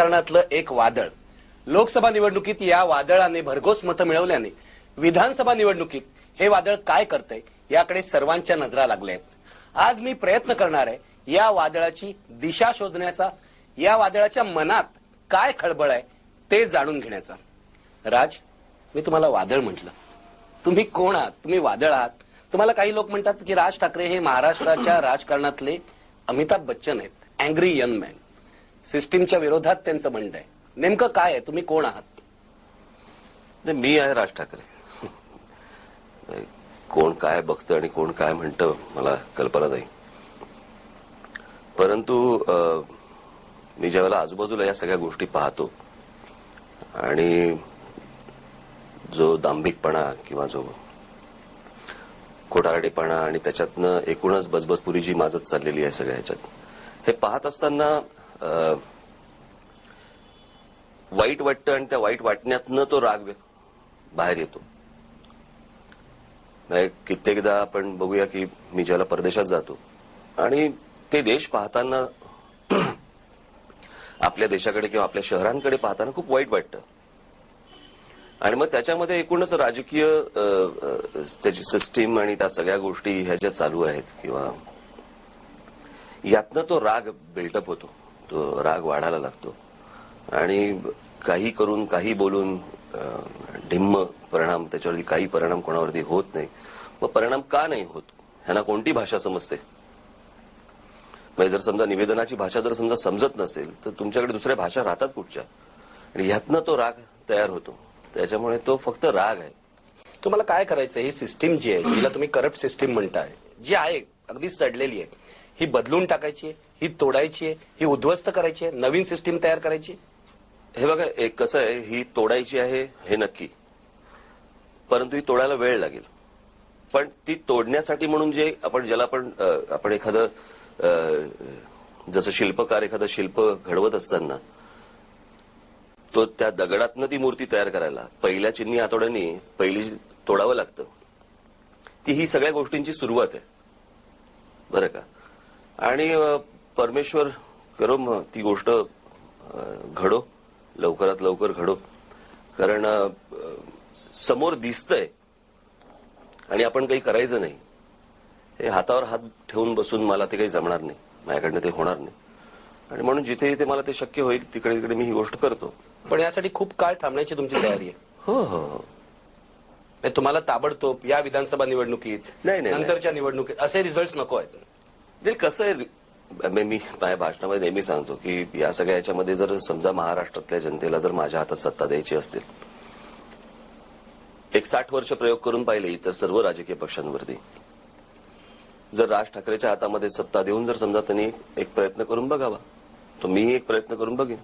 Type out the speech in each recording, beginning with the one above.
राजकारणातलं एक वादळ. लोकसभा निवडणुकीत या वादळाने भरघोस मतं मिळवल्याने विधानसभा निवडणुकीत हे वादळ काय करतंय याकडे सर्वांच्या नजरा लागल्या आहेत. आज मी प्रयत्न करणार आहे या वादळाची दिशा शोधण्याचा या वादळाच्या मनात काय खळबळ आहे ते जाणून घेण्याचा. राज मी तुम्हाला वादळ म्हटलं. तुम्ही कोण आहात? तुम्ही वादळ आहात? तुम्हाला काही लोक म्हणतात की राज ठाकरे हे महाराष्ट्राच्या राजकारणातले अमिताभ बच्चन आहेत. अँग्री यंग मॅन सिस्टीमच्या विरोधात त्यांचं म्हणणं आहे. नेमकं काय आहे? तुम्ही कोण आहात? मी आहे राज ठाकरे. कोण काय बघतं आणि कोण काय म्हणतं मला कल्पना नाही. परंतु अ, मी ज्यावेळेला आजूबाजूला या सगळ्या गोष्टी पाहतो आणि जो दांभिकपणा किंवा जो खोटारडेपणा आणि त्याच्यातनं एकूणच बजबजपुरी जी माजत चाललेली आहे सगळ्या ह्याच्यात. हे पाहत असताना वाईट वाटतं आणि त्या वाईट वाटण्यातनं तो राग बाहेर येतो. म्हणजे कित्येकदा आपण बघूया की मी ज्याला परदेशात जातो आणि ते देश पाहताना आपल्या देशाकडे किंवा आपल्या शहरांकडे पाहताना खूप वाईट वाटतं. आणि मग त्याच्यामध्ये एकूणच राजकीय त्याची सिस्टीम आणि त्या सगळ्या गोष्टी ह्या ज्या चालू आहेत किंवा यातनं तो राग बिल्डअप होतो. तो राग वाढायला लागतो. आणि काही करून काही बोलून ढिम्म परिणाम त्याच्यावरती काही परिणाम कोणावरती होत नाही. मग परिणाम का नाही होत? ह्यांना कोणती भाषा समजते? म्हणजे जर समजा निवेदनाची भाषा जर समजा समजत नसेल तर तुमच्याकडे दुसऱ्या भाषा राहतात कुठच्या? आणि ह्यातनं तो राग तयार होतो. त्याच्यामुळे तो फक्त राग आहे. तुम्हाला काय करायचं ही सिस्टीम जी आहे जिला तुम्ही करप्ट सिस्टीम म्हणताय. जी आहे अगदी सडलेली आहे. ही बदलून टाकायची आहे? ही तोडायची आहे ही उद्ध्वस्त करायची आहे नवीन सिस्टीम तयार करायची हे बघा एक कसं आहे ही तोडायची आहे हे नक्की. परंतु ही तोडायला वेळ लागेल. पण ती तोडण्यासाठी म्हणून जे आपण ज्याला आपण आपण एखादं जसं शिल्पकार एखादं शिल्प घडवत असताना तो त्या दगडातनं ती मूर्ती तयार करायला पहिल्या चिन्नी आतोड्यांनी पहिली तोडावं लागतं. ती ही सगळ्या गोष्टींची सुरुवात आहे. बरं का? आणि परमेश्वर करो मग ती गोष्ट घडो. लवकरात लवकर घडो. कारण समोर दिसतंय आणि आपण काही करायचं नाही. हे हातावर हात ठेवून बसून मला ते काही जमणार नाही. माझ्याकडनं ते होणार नाही. आणि म्हणून जिथे जिथे मला ते शक्य होईल तिकडे तिकडे मी ही गोष्ट करतो. पण यासाठी खूप काळ थांबण्याची तुमची तयारी आहे. हो हो हो. म्हणजे तुम्हाला ताबडतोब या विधानसभा निवडणुकीत नाही, नाही. नंतरच्या निवडणुकीत असे रिझल्ट नको आहेत. म्हणजे कसं आहे मी माझ्या भाषणामध्ये नेहमी सांगतो की या सगळ्या याच्यामध्ये जर समजा महाराष्ट्रातल्या जनतेला जर माझ्या हातात सत्ता द्यायची असतील एक साठ वर्ष प्रयोग करून पाहिले इतर सर्व राजकीय पक्षांवरती. जर राज ठाकरेच्या हातामध्ये सत्ता देऊन जर समजा त्यांनी एक प्रयत्न करून बघावा तर मी एक प्रयत्न करून बघेन.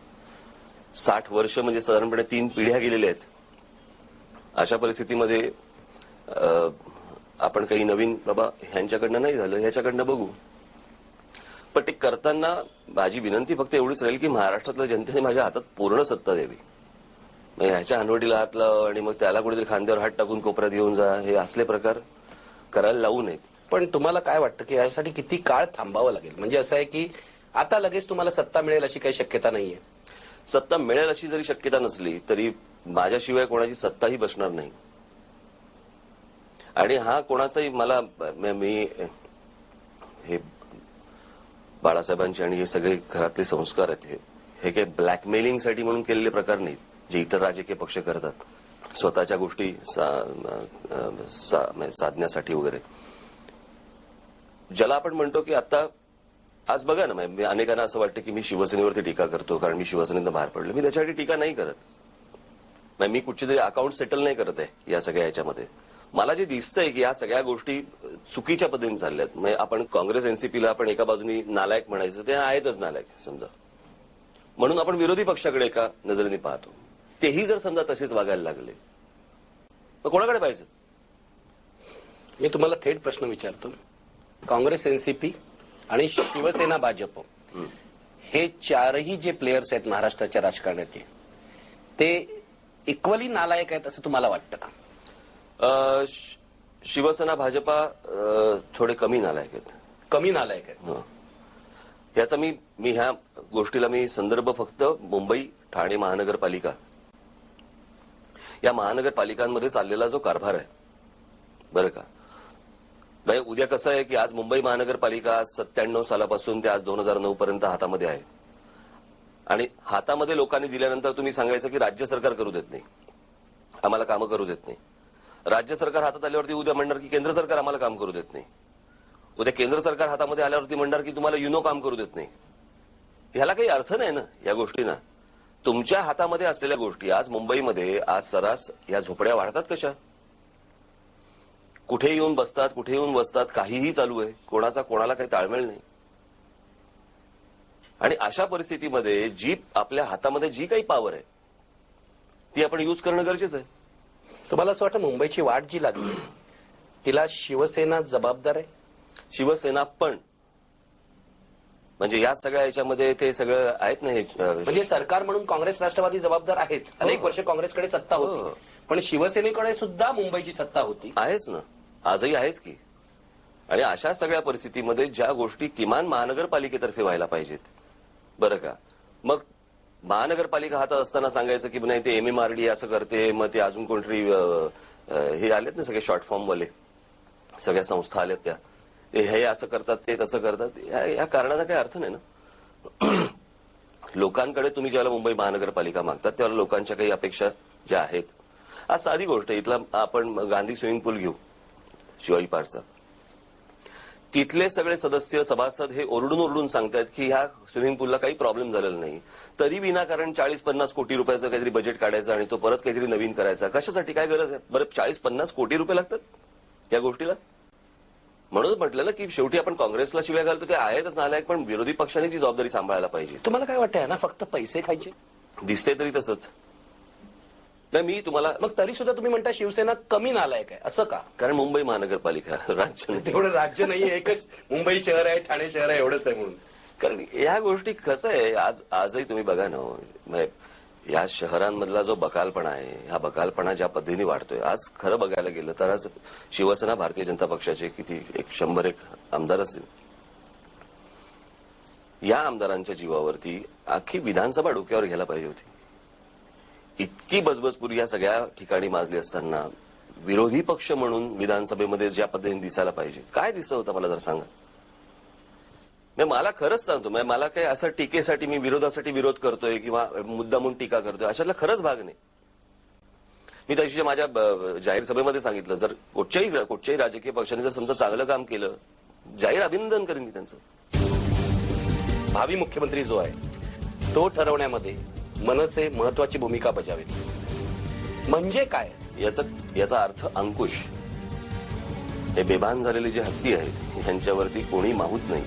साठ वर्ष म्हणजे साधारणपणे तीन पिढ्या गेलेल्या आहेत. अशा परिस्थितीमध्ये आपण काही नवीन बाबा ह्यांच्याकडनं नाही झालं ह्याच्याकडनं बघू. पण ते करताना माझी विनंती फक्त एवढीच राहील की महाराष्ट्रातल्या जनतेने माझ्या हातात पूर्ण सत्ता द्यावी. ह्याच्या हनवटीला हात लाव आणि मग त्याला कुठेतरी खांद्यावर हात टाकून कोपऱ्यात घेऊन जा हे असले प्रकार करायला लावू नयेत. पण तुम्हाला काय वाटतं की यासाठी किती काळ थांबावं लागेल? म्हणजे असं आहे की आता लगेच तुम्हाला सत्ता मिळेल अशी काही शक्यता नाहीये. सत्ता मिळेल अशी जरी शक्यता नसली तरी माझ्याशिवाय कोणाची सत्ताही बसणार नाही. आणि हा कोणाचाही मला मी बाळासाहेबांचे आणि हे सगळे घरातले संस्कार आहेत हे. हे काही ब्लॅकमेलिंगसाठी म्हणून केलेले प्रकार नाहीत जे इतर राजकीय पक्ष करतात. स्वतःच्या गोष्टी सा- सा- म्हणजे साधण्यासाठी वगैरे. ज्याला आपण म्हणतो की आता आज बघा ना म्हणजे अनेकांना असं वाटतं की मी शिवसेनेवरती टीका करतो कारण मी शिवसेनेनं बाहेर पडलो. मी त्याच्यासाठी टीका नाही करत. मी कुठची तरी अकाउंट सेटल नाही करत आहे या सगळ्या याच्यामध्ये. मला जे दिसतंय की या सगळ्या गोष्टी चुकीच्या पद्धतीने चालल्यात. म्हणजे आपण काँग्रेस एनसीपीला आपण एका बाजूनी नालायक म्हणायचं ते आहेतच नालायक समजा. म्हणून आपण विरोधी पक्षाकडे एका नजरेने पाहतो. तेही जर समजा तसेच वागायला लागले मग कोणाकडे पाहिजे मी तुम्हाला थेट प्रश्न विचारतो. काँग्रेस एनसीपी आणि शिवसेना भाजप हे चारही जे प्लेयर्स आहेत महाराष्ट्राच्या राजकारणाचे ते इक्वली नालायक आहेत असं तुम्हाला वाटतं का? शिवसेना भाजपा अ, थोडे कमी नालायक आहेत. कमी नालायक आहेत. हं. याचा मी मी ह्या गोष्टीला मी संदर्भ फक्त मुंबई ठाणे महानगरपालिका. या महानगरपालिकांमध्ये चाललेला जो कारभार आहे. बरं का? म्हणजे उद्या कसं आहे की आज मुंबई महानगरपालिका सत्त्याण्णव सालापासून ते आज दोन हजार नऊ पर्यंत हातामध्ये आहे. आणि हातामध्ये लोकांनी दिल्यानंतर तुम्ही सांगायचं की राज्य सरकार करू देत नाही. आम्हाला कामं करू देत नाही. राज्य सरकार हातात आल्यावरती उद्या म्हणणार की केंद्र सरकार आम्हाला काम करू देत नाही. उद्या केंद्र सरकार हातामध्ये आल्यावरती म्हणणार की तुम्हाला युनो काम करू देत नाही. ह्याला काही अर्थ नाही ना या गोष्टींना. तुमच्या हातामध्ये असलेल्या गोष्टी आज मुंबईमध्ये आज सरास या झोपड्या वाढतात कशा? कुठे येऊन बसतात कुठे येऊन बसतात काहीही चालू आहे. कोणाचा कोणाला काही ताळमेळ नाही. आणि अशा परिस्थितीमध्ये जी आपल्या हातामध्ये जी काही पॉवर आहे ती आपण यूज करणं गरजेचं आहे. तुम्हाला असं वाटतं मुंबईची वाट जी लागली तिला शिवसेना जबाबदार आहे? शिवसेना पण. म्हणजे या सगळ्या याच्यामध्ये ते सगळं आहेत ना हे म्हणजे सरकार म्हणून काँग्रेस राष्ट्रवादी जबाबदार आहेच अनेक वर्ष काँग्रेसकडे सत्ता हो. होती पण शिवसेनेकडे सुद्धा मुंबईची सत्ता होती. आहेच ना. आजही आहेच की. आणि अशा सगळ्या परिस्थितीमध्ये ज्या गोष्टी किमान महानगरपालिकेतर्फे व्हायला पाहिजेत. बरं का. मग महानगरपालिका हातात असताना सांगायचं की नाही ते एम. एम आर डी असं करते मग ते अजून कोणतरी हे आलेत ना सगळे शॉर्ट फॉर्म वाले. सगळ्या संस्था आल्यात त्या. हे असं करतात ते तसं करतात. या या कारणाला काही अर्थ नाही ना. लोकांकडे तुम्ही ज्यावेळेला मुंबई महानगरपालिका मागतात त्यावेळेला लोकांच्या काही अपेक्षा ज्या आहेत. आज साधी गोष्ट इथला आपण गांधी स्विमिंग पूल घेऊ शिवाजी पार्कचा. तिथले सगळे सदस्य सभासद हे ओरडून ओरडून सांगतायत की ह्या स्विमिंग पूलला काही प्रॉब्लेम झालेला नाही. तरी विनाकारण चाळीस पन्नास कोटी रुपयाचं काहीतरी बजेट काढायचं आणि तो परत काहीतरी नवीन करायचा. कशासाठी काय गरज आहे? बरं चाळीस पन्नास कोटी रुपये लागतात या गोष्टीला? म्हणून म्हटलं ना की शेवटी आपण काँग्रेसला शिव्या घालतो ते आहेतच नालायक पण विरोधी पक्षाने ती जबाबदारी सांभाळायला पाहिजे. तुम्हाला काय वाटतंय ना फक्त पैसे खायचे? दिसते तरी तसंच. नाही मी तुम्हाला मग तरी सुद्धा तुम्ही म्हणता शिवसेना कमी नालायक आहे. असं का? कारण मुंबई महानगरपालिका राज्य नाही. तेवढं राज्य नाहीये एकच मुंबई शहर आहे ठाणे शहर आहे एवढंच आहे म्हणून. कारण या गोष्टी कसं आहे आज आजही तुम्ही बघा ना म्हणजे या शहरांमधला जो बकालपणा आहे हा बकालपणा ज्या पद्धतीने वाढतोय आज खरं बघायला गेलं तर आज शिवसेना भारतीय जनता पक्षाचे किती एक शंभर एक आमदार असतील या आमदारांच्या जीवावरती अख्खी विधानसभा डोक्यावर घ्यायला पाहिजे होती. इतकी बजबजपुरी या सगळ्या ठिकाणी माजली असताना विरोधी पक्ष म्हणून विधानसभेमध्ये ज्या पद्धतीने दिसायला पाहिजे काय दिसत होतं मला जर सांगा. मला खरंच सांगतो मला काही असं टीकेसाठी मी विरोधासाठी विरोध करतोय किंवा मुद्दा म्हणून टीका करतोय अशातला खरंच भाग नाही. मी त्याशी माझ्या जाहीर सभेमध्ये सांगितलं जर कुठच्याही कुठच्याही राजकीय पक्षाने जर समजा चांगलं काम केलं जाहीर अभिनंदन करेन मी त्यांचं. भावी मुख्यमंत्री जो आहे तो ठरवण्यामध्ये मनसे महत्वाची भूमिका बजावेल म्हणजे काय? याचा याचा अर्थ अंकुश. हे बेभान झालेले जे हत्ती आहेत यांच्यावरती कोणी माहूत नाही.